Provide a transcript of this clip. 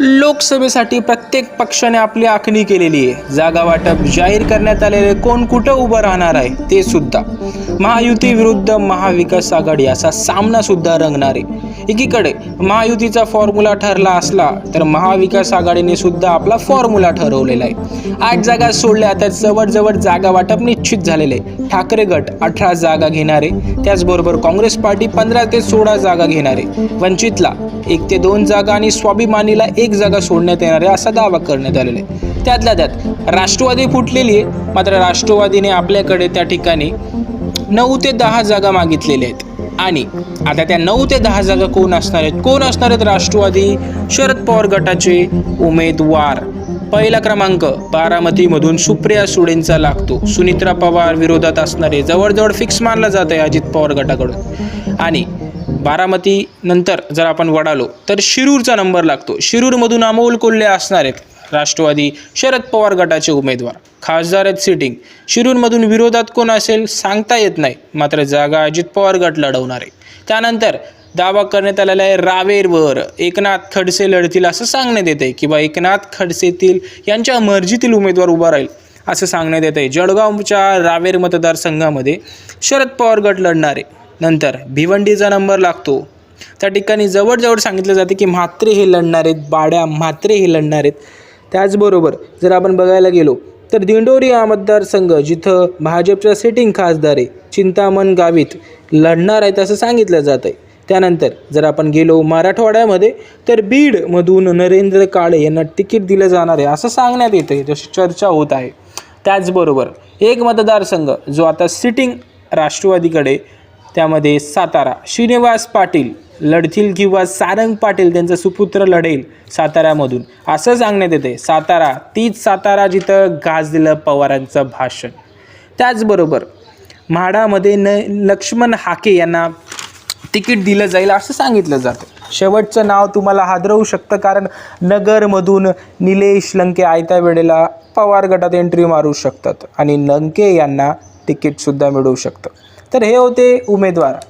लोकसभेसाठी प्रत्येक पक्षाने आपली आखणी केलेली आहे. जागा वाटप जाहीर करण्यात आलेले कोण कुठं उभं राहणार आहे ते सुद्धा. महायुती विरुद्ध महाविकास आघाडी असा सामना सुद्धा रंगणार आहे. एकीकडे महायुतीचा फॉर्म्युला ठरला असला तर महाविकास आघाडीने सुद्धा आपला फॉर्म्युला ठरवलेला आहे. आठ जागा सोडल्या तर जवळजवळ जागा वाटप निश्चित झालेले आहे. ठाकरे गट अठरा जागा घेणारे त्याचबरोबर काँग्रेस पार्टी पंधरा ते सोळा जागा घेणारे वंचितला एक ते दोन जागा आणि स्वाभिमानीला एक जागा सोडण्यात येणार आहे असा दावा करण्यात आलेला आहे. त्यातल्या त्यात राष्ट्रवादी फुटलेली आहे मात्र राष्ट्रवादीने आपल्याकडे त्या ठिकाणी नऊ ते दहा जागा मागितलेल्या आहेत. आणि आता त्या नऊ ते दहा जागा कोण असणार आहेत? कोण असणार आहेत राष्ट्रवादी? शरद पवार गटाचे उमेदवार. पहिला क्रमांक बारामतीमधून सुप्रिया सुडेंचा लागतो. सुनित्रा पवार विरोधात असणारे जवळजवळ फिक्स मानला जात आहे अजित पवार गटाकडून. आणि बारामतीनंतर जर आपण वडालो तर शिरूरचा नंबर लागतो. शिरूरमधून अमोल कोल्हे असणार आहेत राष्ट्रवादी शरद पवार गटाचे उमेदवार. खासदार आहेत सिटिंग शिरूरमधून विरोधात कोण असेल सांगता येत नाही. मात्र जागा अजित पवार गट लढवणार आहे त्यानंतर दावा करण्यात आलेला आहे रावेरवर. एकनाथ खडसे लढतील असं सांगण्यात येत आहे किंवा एकनाथ खडसेतील यांच्या मर्जीतील उमेदवार उभा राहील असं सांगण्यात येत आहे. जळगावच्या रावेर मतदारसंघामध्ये शरद पवार गट लढणार. आहे नंतर भिवंडीचा नंबर लागतो. त्या ठिकाणी जवळजवळ सांगितलं जाते की म्हात्रे हे लढणार आहेत बाड्या म्हात्रे हे लढणार आहेत. त्याचबरोबर जर आपण बघायला गेलो तर दिंडोरी हा मतदारसंघ जिथं भाजपचा सिटिंग खासदार आहे चिंतामण गावित लढणार आहेत असं सांगितलं जात आहे त्यानंतर जर आपण गेलो मराठवाड्यामध्ये तर बीडमधून नरेंद्र काळे यांना तिकीट दिलं जाणार आहे असं सांगण्यात येतं आहे जशी चर्चा होत आहे. त्याचबरोबर एक मतदारसंघ जो आता सिटिंग राष्ट्रवादीकडे त्यामध्ये सातारा श्रीनिवास पाटील लढतील किंवा सारंग पाटील त्यांचा सुपुत्र लढेल साताऱ्यामधून. असं सांगण्यात येते. सातारा तीच सातारा जिथं गाजलेलं पवारांचं भाषण. त्याचबरोबर म्हाडामध्ये न लक्ष्मण हाके यांना तिकीट दिलं जाईल असं सांगितलं जातं. शेवटचं नाव तुम्हाला हादरवू शकतं कारण नगरमधून निलेश लंके आयत्या वेळेला पवार गटात एंट्री मारू शकतात आणि लंके यांना तिकीटसुद्धा मिळू शकतं. तर हे होते उमेदवार.